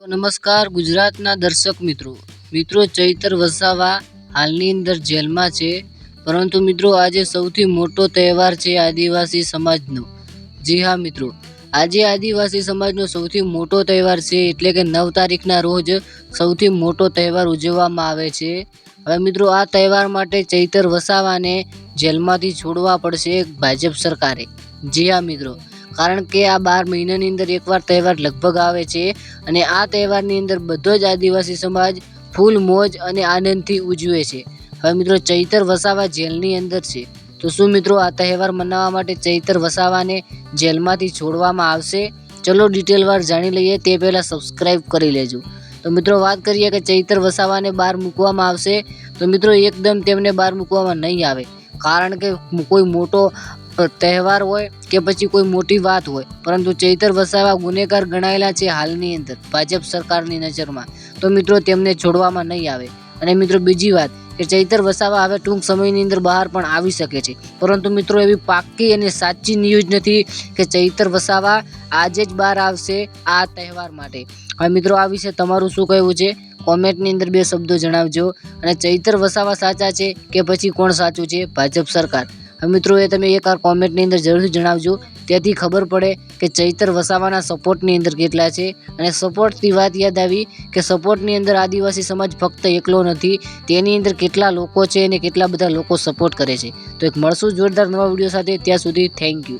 તો નમસ્કાર ગુજરાતના દર્શક મિત્રો. મિત્રો ચૈતર વસાવા હાલની અંદર જેલમાં છે. પરંતુ મિત્રો આજે સૌથી મોટો તહેવાર છે આદિવાસી સમાજનો. જી હા મિત્રો, આજે આદિવાસી સમાજનો સૌથી મોટો તહેવાર છે એટલે કે નવ તારીખના રોજ સૌથી મોટો તહેવાર ઉજવવામાં આવે છે. હવે મિત્રો આ તહેવાર માટે ચૈતર વસાવાને જેલમાંથી છોડવા પડશે ભાજપ સરકારે. જી હા મિત્રો કારણ કે આ બાર મહિનાની અંદર એકવાર તહેવાર લગભગ આવે છે અને આ તહેવારની અંદર બધો જ આદિવાસી સમાજ ફૂલ મોજ અને આનંદથી ઉજવે છે. હવે મિત્રો ચૈતર વસાવા જેલની અંદર છે. તો શું મિત્રો આ તહેવાર મનાવવા માટે ચૈતર વસાવાને જેલમાંથી છોડવામાં આવશે? ચલો ડિટેલવાર જાણી લઈએ, તે પહેલાં સબસ્ક્રાઈબ કરી લેજો. તો મિત્રો વાત કરીએ કે ચૈતર વસાવાને બહાર મૂકવામાં આવશે? તો મિત્રો એકદમ તેમને બહાર મૂકવામાં નહીં આવે. કારણ કે કોઈ મોટો તહેવાર હોય કે પછી કોઈ મોટી વાત હોય, પરંતુ ચૈતર વસાવા ગુનેગાર ગણાયેલા છે હાલની અંદર ભાજપ સરકારની નજરમાં. તો મિત્રો, તેમને છોડવામાં નહીં આવે. અને મિત્રો, બીજી વાત કે ચૈતર વસાવા હવે ટૂંક સમયની અંદર બહાર પણ આવી શકે છે. પરંતુ મિત્રો, એવી પાક્કી અને સાચી ન્યૂઝ નથી કે ચૈતર વસાવા આજે જ બહાર આવશે આ તહેવાર માટે. હવે મિત્રો, આ વિશે તમારું શું કહેવું છે? કોમેન્ટની અંદર બે શબ્દો જણાવજો. અને ચૈતર વસાવા સાચા છે કે પછી કોણ સાચું છે? ભાજપ સરકાર. મિત્રો એ તમે એકવાર કોમેન્ટની અંદર જરૂરથી જણાવજો. તેથી ખબર પડે કે ચૈતર વસાવાના સપોર્ટની અંદર કેટલા છે. અને સપોર્ટની વાત યાદ આવી કે સપોર્ટની અંદર આદિવાસી સમાજ ફક્ત એકલો નથી, તેની અંદર કેટલા લોકો છે અને કેટલા બધા લોકો સપોર્ટ કરે છે. તો એક મળશું જોરદાર નવા વીડિયો સાથે. ત્યાં સુધી થેન્ક યુ